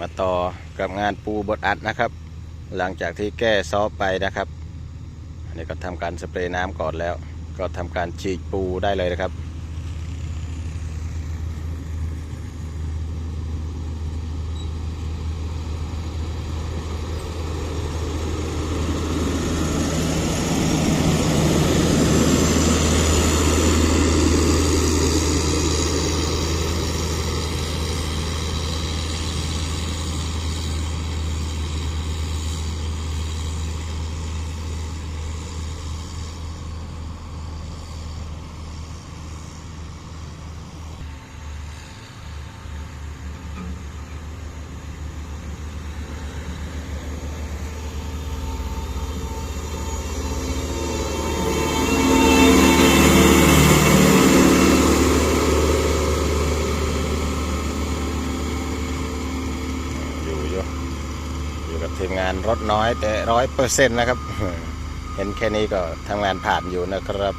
มาต่อกับงานปูบดอัดนะครับ หลังจากที่แก้ซอฟไปนะครับอันนี้ก็ทำการสเปรย์น้ำก่อนแล้ว ก็ทำการฉีกปูได้เลยนะครับ อยู่อยู่อยู่กับทีมงา น้อยแต่ร้อยเปอร์เซ็นต์นะครับ เห็นแค่นี้ก็ทำงานผ่านอยู่นะครับ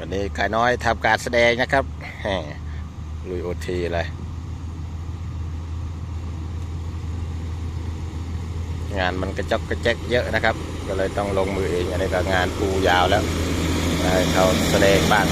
วันนี้กายน้อยทำการแสดงนะครับลุยโอทีเลยงานมันกระจกกระแจกเยอะนะครับ ก็เลยต้องลงมือเองอันนี้ก็งานปูยาวแล้วให้เขาแสดงบ้าง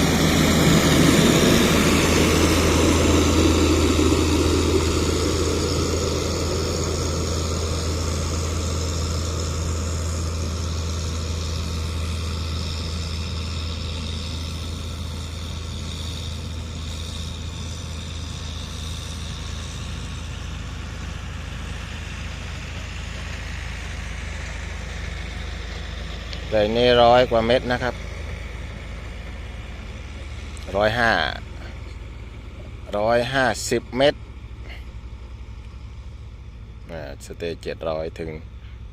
แต่นี่ร้อยกว่าเม็ดนะครับร้อยห้าร้อยห้าสิบเม็ดสเตจเจ็ดร้อยถึง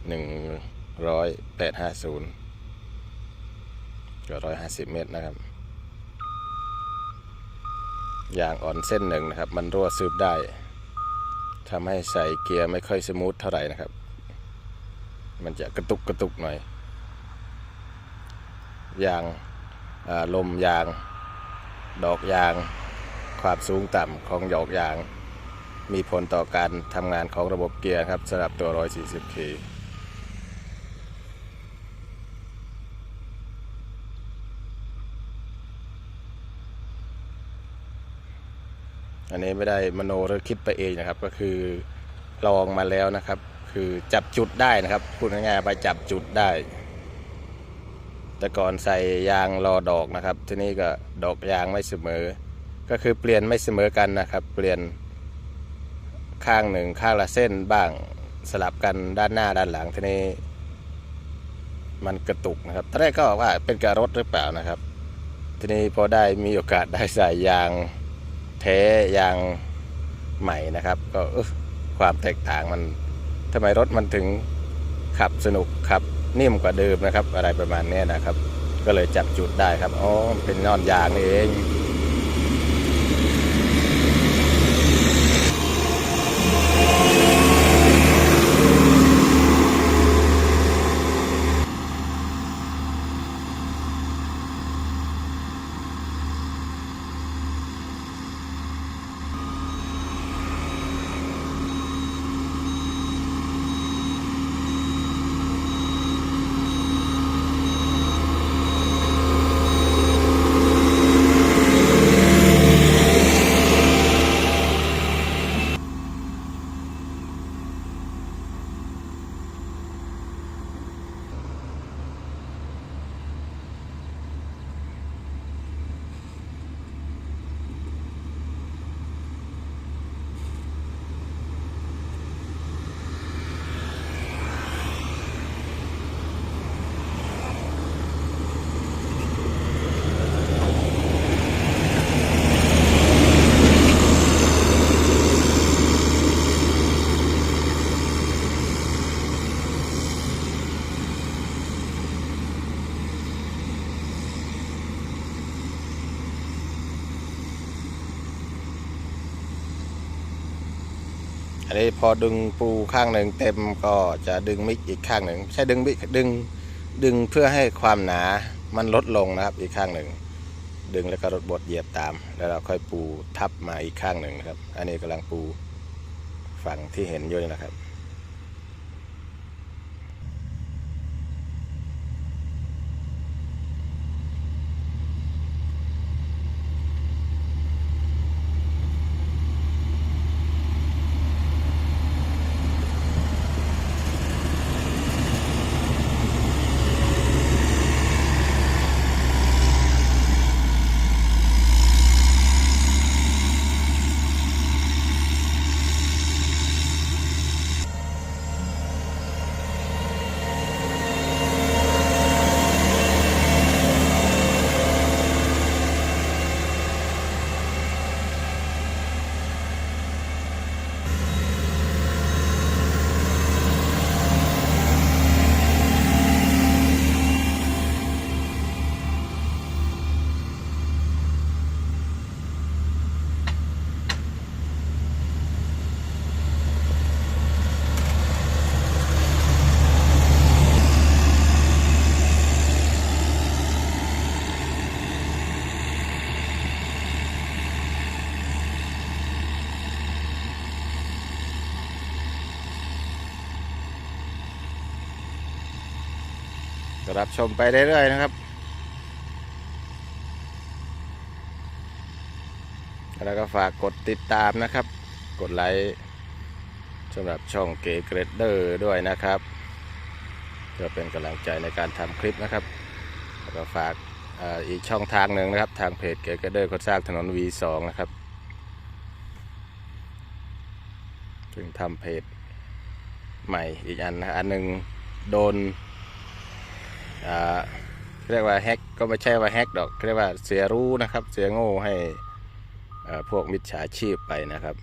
หนึ่งร้อยแปดห้าศูนย์ก็ร้อยห้าสิบเมตรนะครับ อย่างอ่อนเส้นหนึ่งนะครับ มันรั่วซึบได้ทำให้ใส่เกียร์ไม่ค่อยสมูทเท่าไหร่นะครับ มันจะกระตุกกระตุกหน่อย ยางลมยาง ดอกยาง ความสูงต่ำของหยอกยาง มีผลต่อการทำงานของระบบเกียร์ครับสำหรับตัว 140K อันนี้ไม่ได้มโนหรือคิดไปเองนะครับ ก็คือลองมาแล้วนะครับ คือจับจุดได้นะครับพูดง่ายๆไปจับจุดได้ แต่ก่อนใส่ยางรอดอกนะครับ ทีนี้ก็ดอกยางไม่เสมอ ก็คือเปลี่ยนไม่เสมอกันนะครับ เปลี่ยนข้างหนึ่งข้างละเส้นบ้างสลับกันด้านหน้าด้านหลังทีนี้ มันกระตุกนะครับตอนแรกก็ว่าเป็นการรถหรือเปล่านะครับ ทีนี้พอได้มีโอกาสได้ใส่ยางแท้ยางใหม่นะครับ ก็ความแตกต่างมันทำไมรถมันถึงขับสนุกขับ นิ่มกว่าเดิมนะครับ อะไรประมาณนี้นะครับ ก็เลยจับจุดได้ครับอ๋อเป็นนอดยางนี่เอง นนี้พอดึงปูข้างหนึ่งเต็มก็จะดึงมิกอีกข้างหนึ่งไม่ใช่ดึงมิกดึงดึงเพื่อให้ความหนามันลดลงนะครับอีกข้างหนึ่ง ดึงแล้วก็รดบดเหยียบตาม แล้วเราค่อยปูทับมาอีกข้างหนึ่งนะครับ อันนี้กำลังปูฝั่งที่เห็นอยู่นี่นะครับ รับชมไปเรื่อยๆนะครับแล้วก็ฝากกดติดตามนะครับ กดไลค์สำหรับช่องเก๋เกรดเดอร์ด้วยนะครับ เพื่อเป็นกำลังใจในการทำคลิปนะครับ แล้วก็ฝากอ,อีกช่องทางหนึ่งนะครับ ทางเพจเก๋เกรดเดอร์คนสร้างถนน V2 นะครับถึงทำเพจใหม่อีกอันนะอันหนึ่งโดน เรียกว่าแฮกก็ไม่ใช่ว่าแฮกดอกเรียกว่าเสียรู้นะครับ เสียโง่ให้พวกมิจฉาชีพไปนะครับ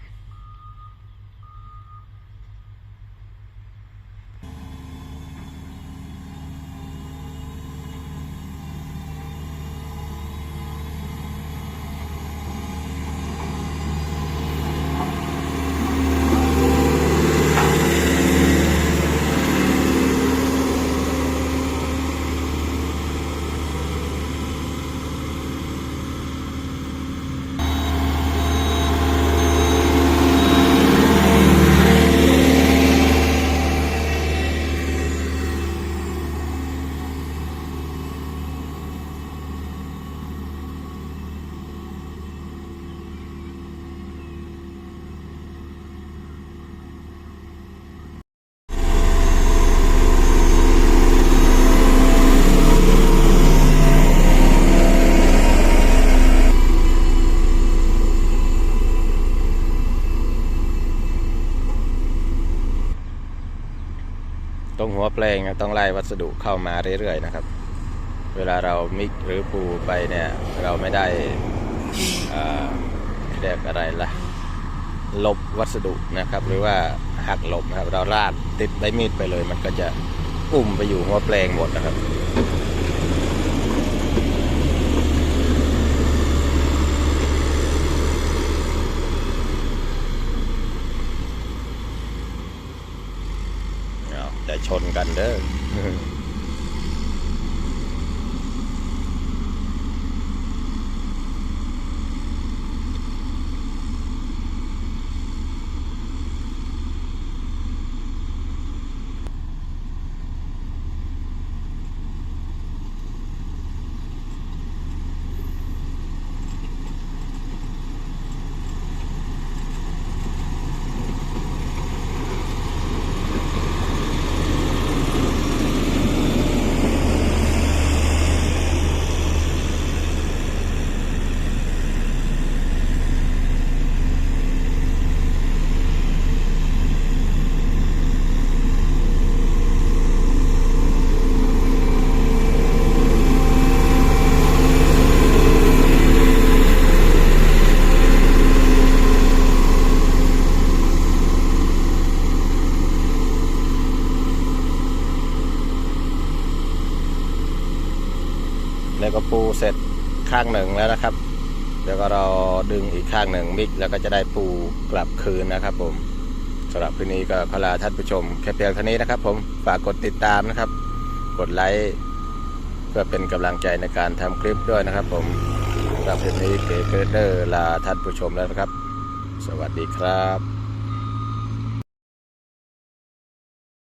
หัวแปลงต้องไล่วัสดุเข้ามาเรื่อยๆนะครับ เวลาเรามิกหรือปูไปเนี่ยเราไม่ได้เรียกอะไรล่ะลบวัสดุนะครับ หรือว่าหักลบนะครับ เราลาดติดใบมีดไปเลย มันก็จะอุ้มไปอยู่หัวแปลงหมดนะครับ เอาจะ ชนกันเด้อ แล้วก็ปูเสร็จ ข้างหนึ่งแล้วนะครับ เดี๋ยวก็เราดึงอีกข้างหนึ่งมิกแล้วก็จะได้ปูกลับคืนนะครับ ผมสำหรับคืนนี้ก็ขอลาท่านผู้ชมแค่เพียงเท่านี้นะครับ ผมฝากกดติดตามนะครับ กดไลค์เพื่อเป็นกำลังใจในการทำคลิปด้วยนะครับ ผมสำหรับคลิปนี้เก๋เกเดอร์ลาท่านผู้ชมแล้วนะครับ สวัสดีครับ